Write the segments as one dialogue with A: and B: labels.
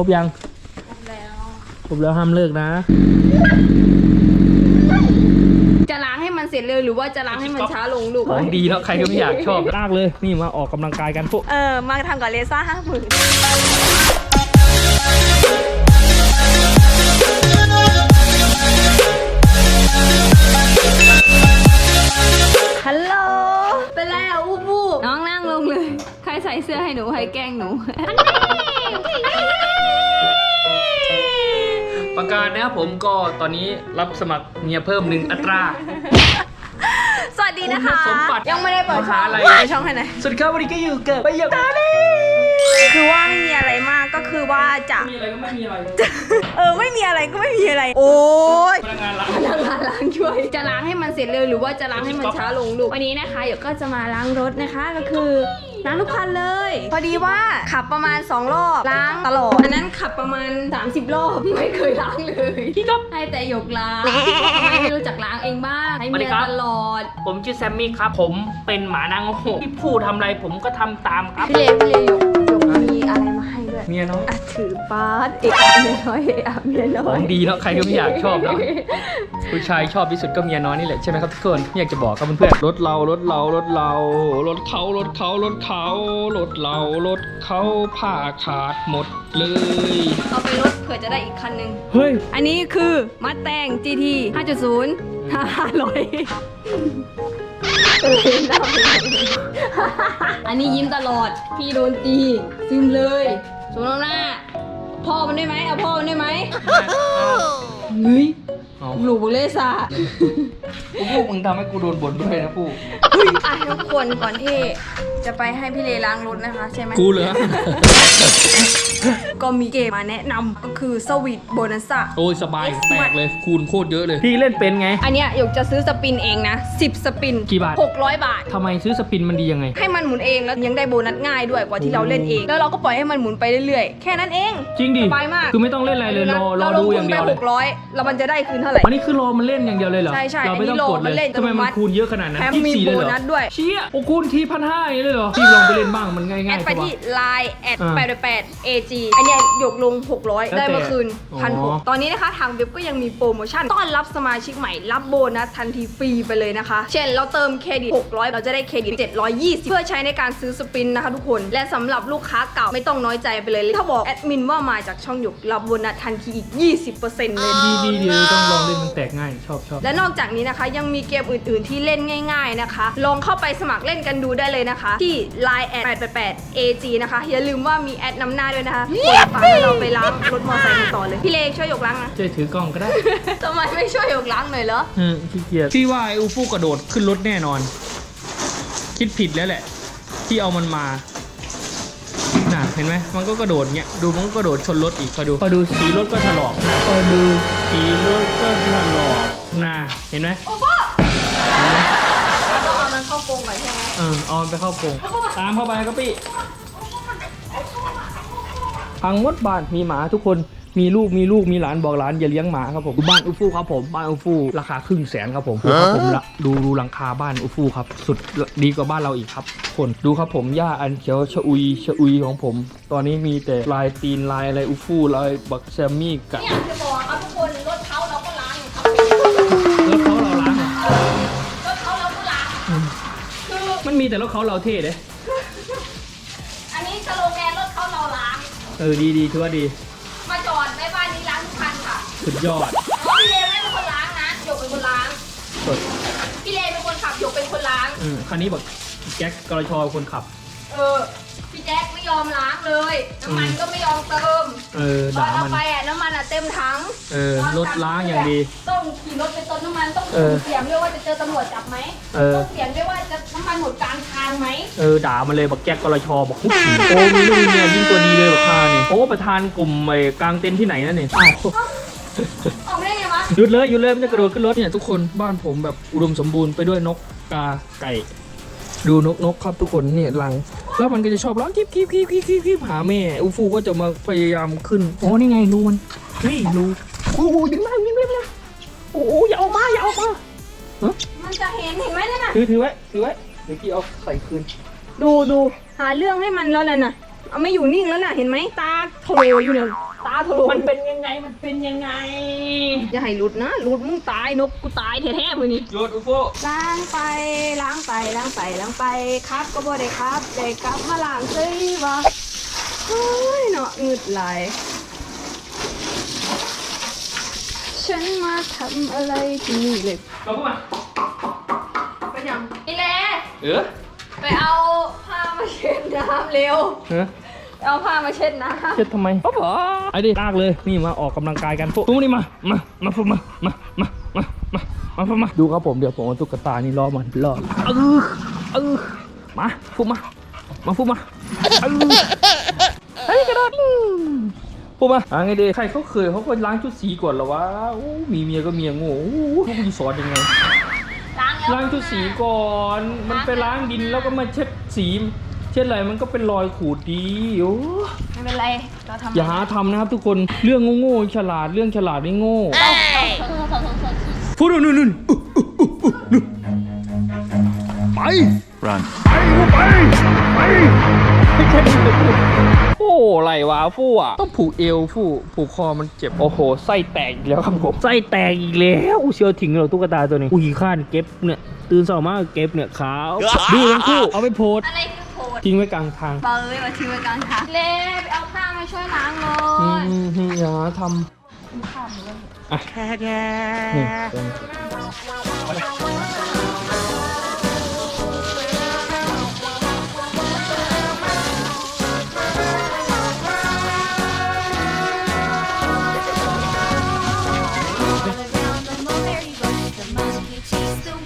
A: รบยัง
B: แล้ว
A: ครบแล้วห้ามเลิกนะ
B: จะล้างให้มันเสร็จเลยหรือว่าจะล้างให้มันช้าลงลูก
A: ของดีแล้วใครก็ไม่อยากชอบลากเลย นี่มาออกกำลังกายกันพวก
B: เออ มาทำกับเลซ่าห้าหมื่น ใครใส่เสื้อให้หนูใครแกล้งหนู
A: ประกาศนะครับผมก็ตอนนี้รับสมัครเมียเพิ่มหนึ่งอัตรา
B: สวัสดีนะคะ
A: คุณสมบัติ
B: ยังไม่ได้เปิดช่อง
A: มหาลัย
B: เปิดช่องให้ไหนอย
A: สวัสดีครับวันนี้ก็อยู่กับไปเหยียบตาดิ
B: คือว่าไม่มีอะไรมากก็คือว่าจะ
A: มีอะไรก็ไม่มีอะไร
B: เออไม่มีอะไรก็ไม่มีอะไร โอ้ย
A: พนักงานร้าน
B: พนักงานล้างช่วย จะล้างให้มันเสร็จเลยหรือว่าจะล้างให้มันช้าลงลูก วันนี้นะคะเดี๋ยวก็จะมาล้างรถนะคะก็คือ ล้างทุกคันเลย พอดีว่าขับประมาณ 2 รอบล้างตลอดอันนั้นขับประมาณ 30 รอบ ไม่เคยล้างเลยพี่ก็ให้แต่หยกล้างทำไมไม่รู้จักล้างเองบ้างให้เมียตลอด
A: ผมชื่อแซมมี่ครับ ผมเป็นหมานางโง่ที่พูดทำอะไรผมก็ทำตามครับ
B: พี่เลพี่เลหยกหยก ด้วย
A: เมียน้อย
B: อะถือปาดเอะอะเมียน้อยเอะอะเมียน้
A: ข
B: อ
A: อยงดีแล้วใครก็ไม่อยากชอบแล้วผู้ชายชอบที่สุดก็เมียน้อยนี่แหละใช่ไหมครับทุกคนอยากจะบอกกับเพื่อนๆรถเรารถเรารถเรารถเขารถเขารถเขารถเรารถเขาผ้าขาดหมดเลย
B: เอาไปรถเผื่อจะได้อีกคันหนึ่ง
A: เฮ้ย
B: อันนี้คือมัดแตง GT 5.0 500อันนี้ยิ้มตลอด พี่โดนตีซึมเลย สมน้ำหน้า พ่อมันได้ไหมเอาพ่อมันได้ไหมเฮ้ย
A: เอา
B: หลูกเลซ่า
A: กูพูดมึงทำให้กูโดนบ่นด้วยนะพูด
B: อะทุกคนก่อนที่จะไปให้พี่เลล้างรถนะคะ ใช่ไหม
A: กูเหรอ
B: ก็มีเกมมาแนะนำก็คือสวิตโบนัสซ่า
A: โอ้ยสบายแตกเลย คูณโคตรเยอะเลย พี่เล่นเป็นไง
B: อันเนี้ยหยกจะซื้อสปินเองนะ 10 สปิน
A: กี่บาท
B: 600 บาท
A: ทำไมซื้อสปินมันดียังไง
B: ให้มันหมุนเองแล้วยังได้โบนัสง่ายด้วยกว่าที่เราเล่นเอง แล้วเราก็ปล่อยให้มันหมุนไปเรื่อยๆ แค่นั้นเอง
A: จริงดิ
B: สบายมาก
A: คือไม่ต้องเล่นอะไรเลยรอรอดูอย่างเดียว
B: เรา
A: เล
B: ล
A: ย
B: งทุนไปหกร้อยแล้วมันจะได้คืนเท่าไหร่
A: อันนี้คือรอมันเล่นอย่างเดียวเลยเหรอ
B: ใช่ใช่
A: เราไม่ต้องกด
B: อันนี้รอมัน
A: เล
B: เล่
A: ย
B: น
A: ทำไมมัน
B: อัตโนมัติ
A: คูณเยอะขนาดนั้น
B: แถม
A: ยี่
B: มี
A: สิบสี่เลยเหร
B: โบนั
A: อ
B: สด้วย
A: เชี่ยโอ้คูณทีพันห้าอย่างนี้เลยเหรอพี่ลองไปเล่นบ้างมันง่าย
B: แอ
A: ง่าย
B: ดไปที่ Line แอด
A: อ่า
B: แปดแปด AG อันเนี้ยหยกลง 600
A: แล้วแต่
B: ได้มาคืน
A: อ๋
B: พันห
A: อ
B: กตอนนี้นะคะทางเว็บก็ยังมีโปรโมชั่น ต้อนรับสมาชิกใหม่รับโบนัสทันทีฟรีไปเลยนะคะ เช่นเราเติมเครดิต 600 เราจะได้เครดิต 720 เพื่อใช้ในการซื้อสปินนะคะทุกคน และสำหรับลูกค้าเก่าไม่ต้องน้อยใจไปเลย ถ้าบอกแอดมินว่ามาจากช่องหยกรับโบนัสทันทีอีก 20%เลย
A: ดีดีดีต้องลองเล่นมันแตกง่ายชอบชอบ
B: และนอกจากนี้นะคะยังมีเกมอื่น ๆ ที่เล่นง่าย ๆนะคะ ลองเข้าไปสมัครเล่นกันดูได้เลยนะคะ ที่ Line แอด888 AG นะคะ อย่าลืมว่ามีแอดนำหน้าด้วยนะคะกดฝากให้เราไปล้างรถมอเตอร์ไซค์กันต่อเลย พี่เลช่วยยกล้างนะ
A: ช่วยถือกล้องก็ได้
B: ทำไมไม่ช่วยยกล้างหน่อยเหรอ
A: อืมขี้เกียจพี่ว่าไอ้อูฟูกระโดดขึ้นรถแน่นอน คิดผิดแล้วแหละ ที่เอามันมาน่ะเห็นไหมมันก็กระโดดเงี้ยดูมันก็กระโดดชนรถอีกคอยดูคอยดูสีรถก็ถลอกคอยดูสีรถก็ถลอกน่ะเห็นไหม
B: โอ้พ่อเราต้องเอามันเข้ากรงก่อนใช่ไหม
A: เออเอามันไปเข้ากรงตามเข้าไปก็ปี้พั งมดบ้านมีหมาทุกคนมีลูกมีลูกมีหลานบอกหลานอย่าเลี้ยงหมาครับผมบ้านอุฟูครับผมบ้านอุฟูราคาครึ่งแสนครับผมครับผมละดูดูหลังคาบ้านอุฟูครับ สุดดีกว่าบ้านเราอีกครับ คนดูครับผมหญ้าอันเขียวชะอุยชะอุยของผม ตอนนี้มีแต่ลายตีนลายอะไรอุฟูลายบักแซมมี่กัด
B: เนี่ยจะบอกเอาทุกคนรถเขาเราก็ล้างอยู่ครับ
A: รถเขาเราล้างเหรอ
B: รถเขาเราก็ล้าง
A: อืม
B: คือ
A: มันมีแต่รถเขาเราเท่เลย เออดีดีถือว่าดี
B: มาจอดในบ้านนี้ล้างทุกคันค่ะ
A: สุดยอด
B: น้องพี่เลไม่เป็นคนล้างนะหยกเป็นคนล้าง
A: สด
B: พี่เลเป็นคนขับหยกเป็นคนล้าง
A: อืมคันนี้บอกแจ็คกรชอคนขับ
B: เออ พี่แจ็คไม่ยอมล้างเลย น้ำมันก็ไม่ยอมเติม
A: เออ
B: ตอ
A: ด่าน
B: เรา
A: มัน
B: ไปอะน้ำมันอะเต็มถัง
A: เออรถล้างอย่างดี
B: ต้องขี่รถไปเติมน้ำมันต้อง
A: เออ
B: เสียงด้วยว่าจะเจอตำรวจจับไหม
A: เออ
B: ต้องเสียงด้วยว่าจะน้ำมันหมดกลางทางไหม
A: เออด่ามันเลยบอกแจ็คกรชอบอกโอ้มีลูกมีเมียยิ่งตัวดีเลยบอกข้าเนี่ยโอ้ประธานกลุ่มไอ้กลางเต็นท์ที่ไหนนั่นเนี่ยอ้าว
B: ออกไม่ได้ไงวะ
A: หยุดเลยหยุดเลยมันจะกระโดดขึ้นรถเนี่ยทุกคนบ้านผมแบบอุดมสมบูรณ์ไปด้วยนกกาไก่ ดูนกนกครับทุกคนเนี่ยหลัง แล้วมันก็จะชอบร้องคิบคิบคิบคิบคิบคิบหาแม่อูฟูก็จะมาพยายามขึ้นโอ้นี่ไงรูมันเฮ้ยรูโอ้โหดึงได้ดึงได้เลยโอ้โหอย่าออกมาอย่าออกมา
B: มันจะเห็นเห็นไหมนั่นน่ะ
A: ถือถือไว้ถือไว้เดี๋ยวพี่เอาใส่คืน
B: ดูดูหาเรื่องให้มันแล้วน่ะนะเอาไม่อยู่นิ่งแล้วน่ะเห็นไหมตาโถอยู่เนี่ย ตาถลุ
A: มันเป็นยังไงมันเป็นยังไง
B: อย่าให้หลุดนะหลุดมึงตายนกกูตายแท้ๆมือนี้
A: โยนอุโฟ
B: ล้างไปล้างไปล้างไปล้างไปครับก็บ่ได้ครับได้กลับมาล้างเซ้ยวะเฮ้ยเนาะหงึดไหลายฉันมาทำอะไรที่นี่เลย
A: เราพูดมา
B: ไปยังอีเล่
A: เออ
B: ไปเอาผ้ามาเช็ดน้ำเร็ว
A: เออ
B: ไป เอาผ้ามาเช็ดน้ำ
A: เช็ดทำไมป๊าป๋าไอ้ดิลากเลย นี่มาออกกำลังกายกันพวกนี่มา มา มาพูดมา มา มา มา มา มาพูดมา ดูครับผมเดี๋ยวผมเอาตุ๊กตานี่ล่อมันล่อเออเออมาพูดมา มาพูดมาเออเฮ้ยกระโดดพูดมาอะไงดีใครเขาเคยเขาก็ล้างชุดสีก่อนเหรอวะโอ้มีเมียก็เมียโง่โอ้โหเขาจะสอนยังไง
B: ล้างแล้ว
A: ล้างชุดสีก่อน มันไปล้างดินแล้วก็มาเช็ดสี เช็ดอะไรมันก็เป็นรอยขูดดีโอ้
B: ไม่เป็นไร เราทำ
A: อย่าหาทำนะครับทุกคนเรื่องโง่ๆฉลาดเรื่องฉลาดนี่โง่พูดนู่นนู่นอุ๊ยอุ๊ยอุ๊ยอุ๊ยนู่นไป
C: Run.
A: ไปกูไปไปไม่ใช่มึงจะพูดโอ้ไรวะฟู่อะต้องผูกเอวฟู่ผูกคอมันเจ็บ โอ้โหไส้แตกอีกแล้วครับผมไส้แตกอีกแล้วอูเชียวถิงเหราตุ๊กตาตัวนี้อุ้ยข้านเก็บเนี่ยตื่นสายมากเก็บเนี่ยขาวดีทั้งคู่เอาไปโพสต์
B: อะไรคือโพด
A: ทิ้งไว้กลางทาง
B: เบยมาทิ้งไว้กลางทางเล่ไปเอาผ้ามาช่วยล้างเล
A: อื
B: ย
A: มอย่าหาทำอะนี่ตรง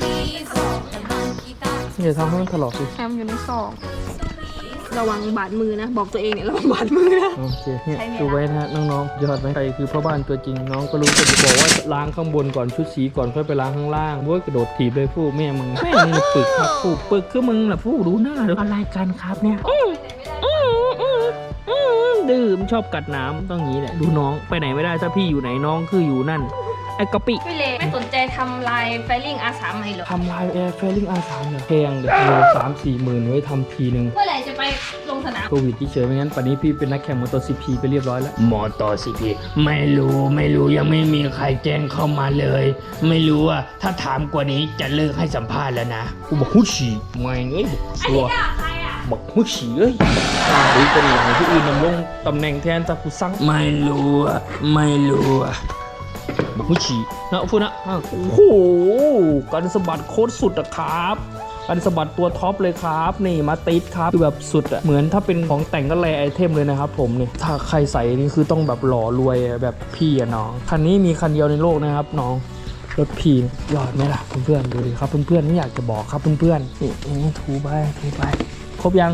A: นี้อย่าทำให้มันถลอกสิ
B: แอมอยู่ในซอง ระวังบาดมือนะ บอกตัวเองเนี่ยระวังบาดมือนะ
A: โอเคเนี่ย
B: ใช้เวลา
A: ดูไว้นะฮะน้องๆยอดไหมใครคือพ่อบ้านตัวจริงน้องก็รู้ก็จะบอกว่าล้างข้างบนก่อนชุดสีก่อนค่อยไปล้างข้างล่างโว้ยกระโดดถีบเลยผู้แม่มึงแม่มึงปึกครับผู้ปึกคือมึงแหละผู้รู้หน้าหรืออะไรกันครับเนี่ยอื้ออื้ออื้ออื้อดื้อมันชอบกัดน้ำต้องอย่างนี้แหละดูน้องไปไหนไม่ได้ถ้าพี่อยู่ไหนน้องคืออยู่นั่น ไอ้กะปิ
B: พี่เลไม่สนใจทำลายไฟลิ่งอาสามไหมเหรอ
A: ทำลายแอร์เฟลิงอาสามเนี่ยแพงเลยโลสามสี่หมื่นไว้ทำทีหนึ่ง
B: เมื่อไหร่จะไปลงสนาม
A: โควิดที่เฉยไม่งั้นป่านนี้พี่เป็นนักแข่งมอเตอร์ซีพีไปเรียบร้อยแล้ว มอเตอร์ซีพีไม่รู้ไม่รู้ยังไม่มีใครแจ้งเข้ามาเลย ไม่รู้ว่าถ้าถามกว่านี้จะเลิกให้สัมภาษณ์แล้วนะกูบอกฮุชีไม่เอ้ยบอก
B: อัน
A: ชัว
B: นี้ด่าใครอะ
A: บอกฮุชีเอ้ยหรือเป็นหลังที่อื่นดำรงตำแหน่งแทนตากูสั่ง ไม่รู้อะไม่รู้อะ บอกฮุชีนะพูดนะอ้าวโอ้โหการสะบัดโคตรสุดอะครับการสะบัดตัวท็อปเลยครับ นี่มาติดครับคือแบบสุดอะเหมือนถ้าเป็นของแต่งก็แลไอเทมเลยนะครับผมนี่ถ้าใครใส่นี่คือต้องแบบหล่อรวยอะแบบพี่อะน้องคันนี้มีคันเดียวในโลกนะครับน้องรถพีนยอดไหมล่ะเพื่อนๆดูดิครับเพื่อนๆไม่อยากจะบอกครับเพื่อนๆนี่นี่ถูไปถูไปครบยัง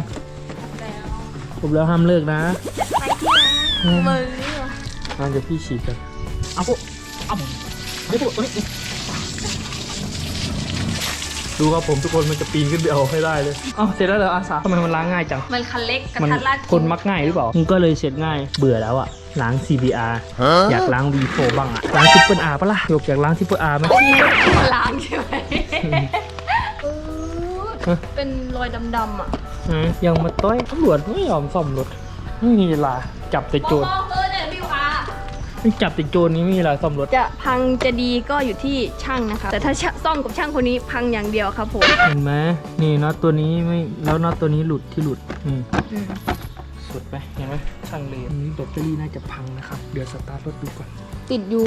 A: ครบแล้วห้ามเลิกนะ
B: ไปที่นะมือ
A: งั้นเดี๋ยวพี่ฉีดกันเอาพวก เอาเดี๋ยวพวกเอ้ยดูครับผมทุกคนมันจะปีนขึ้นไปเอาให้ได้เลยอ้าเสร็จแล้วเหรออาสาทำไมมันล้างง่ายจัง
B: มันคันเล็กกระ
A: มัน
B: ทัดรัด
A: คนมักง่ายหรือเปล่ามันก็เลยเสร็จง่ายเบื่อแล้วอะล้าง CBR อยากล้าง V4 บ้างอะล้างทิปเปิล R ปะล่ะยกอยากล้างทิปเปิล R ไหม
B: ล้างใช่ไหมเออ เป็นรอยดำๆอะ
A: อืมยังมาต้อยตำรวจไม่ยอมซ่อมรถไม่มีเวลาจับแต่โจร
B: มอง
A: จับแต่โจรนี้ไม่มีเวลาซ่อมรถ
B: จะพังจะดีก็อยู่ที่ช่างนะคะ แต่ถ้าช่างซ่อมกับช่างคนนี้พังอย่างเดียวครับผม
A: เห็นไหมนี่น็อตตัวนี้ไม่แล้วน็อตตัวนี้หลุดที่หลุดนี่
B: อืม
A: สุดไหมเห็นไหมช่างเลยนี้แบตเตอรี่น่าจะพังนะครับ เดี๋ยวสตาร์ทรถดูก่อน
B: ติดอยู่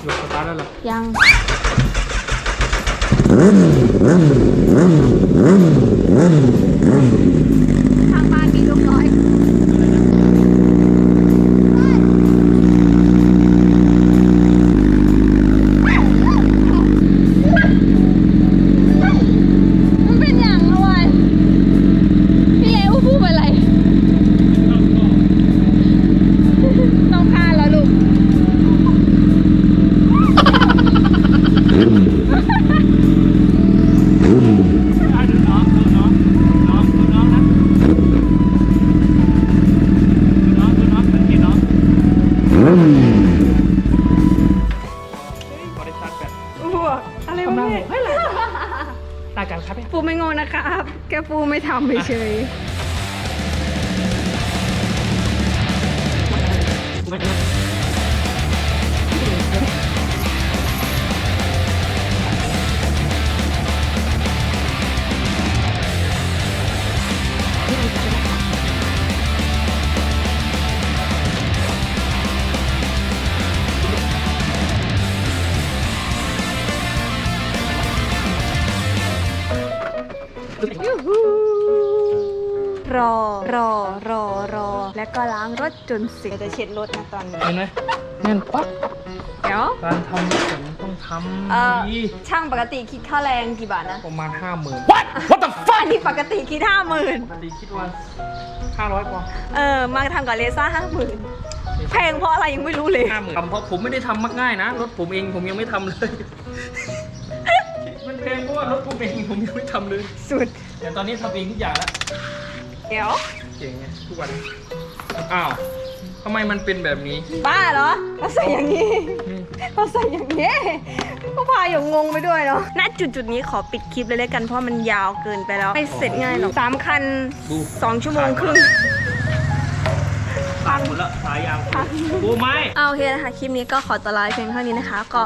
A: เดี๋ยวสตาร์ทแล้วเหรอ
B: ยังทาง กัน
A: ครับ
B: ปูไม่งงนะครับ แกปูไม่ทำเฉย แล้วก็ล้างรถจนเสร็จเดี๋ยวจะเช็ดรถนะตอนนี้
A: เห็นไหมแน่นปั๊บ
B: เดี๋ยว
A: การทำผมต้องท
B: เอ่อำ
A: ดี
B: ช่างปกติคิดค่าแรงกี่บาทนะ
A: ประมาณห้าหมื่น What What the fuck
B: อันนี้ปกติคิดห้าหมื่น
A: ปกติคิดว่าห้าร้อยกว่า
B: เออมาทำกับเลซ่าห้าหมื่นแพงเพราะอะไรยังไม่รู้เลย
A: ห้าหมื่นทำเพราะผมไม่ได้ทำมักง่ายนะ รถผมเองผมยังไม่ทำเลย มันแพงเพราะว่ารถผมเองผมยังไม่ทำเลย
B: สุด
A: แต่ตอนนี้ทำเองทุกอย่างแล้ว
B: เดี๋ยว
A: เก่งไงทุกวัน อ้าวทำไมมันเป็นแบบนี้
B: บ้าเหรอเราใส่อย่างนี้
A: อืม
B: เราใส่อย่างนี้ก็พาอย่างงงไปด้วยเนาะณจุดจุดๆนี้ขอปิดคลิปเลยแล้วกันเพราะมันยาวเกินไปแล้ว ไม่เสร็จง่ายหรอกสามคัน
A: ดู
B: สองชั่วโมงครึ่ง
A: พั งหมดแล้วสายยางดูไหม
B: เอาโอเคนะคะ คลิปนี้ก็ขอตัวลาเพียงเท่านี้นะคะ ก็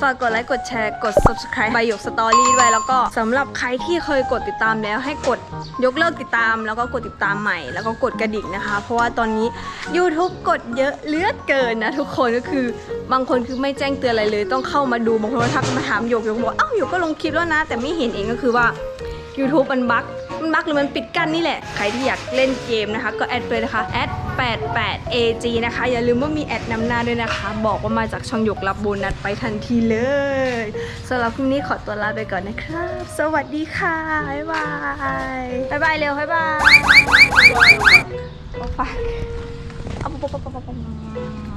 B: ฝากกดไลค์กดแชร์กด subscribe ใบหยกสตอรี่ด้วย แล้วก็สำหรับใครที่เคยกดติดตามแล้วให้กดยกเลิกติดตาม แล้วก็กดติดตามใหม่ แล้วก็กดกระดิ่งนะคะ เพราะว่าตอนนี้ YouTube กดเยอะเหลือเกินนะทุกคนก็คือบางคนคือไม่แจ้งเตือนอะไรเลย ต้องเข้ามาดูบางคนก็ทักมาถามหยกหยกบอกอ้าวหยกก็ลงคลิปแล้วนะ แต่ไม่เห็นเองก็คือว่า YouTube มันบั๊ก มันบั๊กหรือมันปิดกั้นนี่แหละ ใครที่อยากเล่นเกมนะคะ ก็แอดไปนะคะแอด88 AG นะคะ อย่าลืมว่ามีแอดนำหน้าด้วยนะคะ บอกว่ามาจากช่องหยกรับโบนัสไปทันทีเลยสำหรับคลิปนี้ขอตัวลาไปก่อนนะครับ สวัสดีค่ะ บ๊ายบายบ๊ายบายเร็วบ๊ายบายเอาฝากเอาปุ๊บปุ๊บปุ๊บปุ๊บ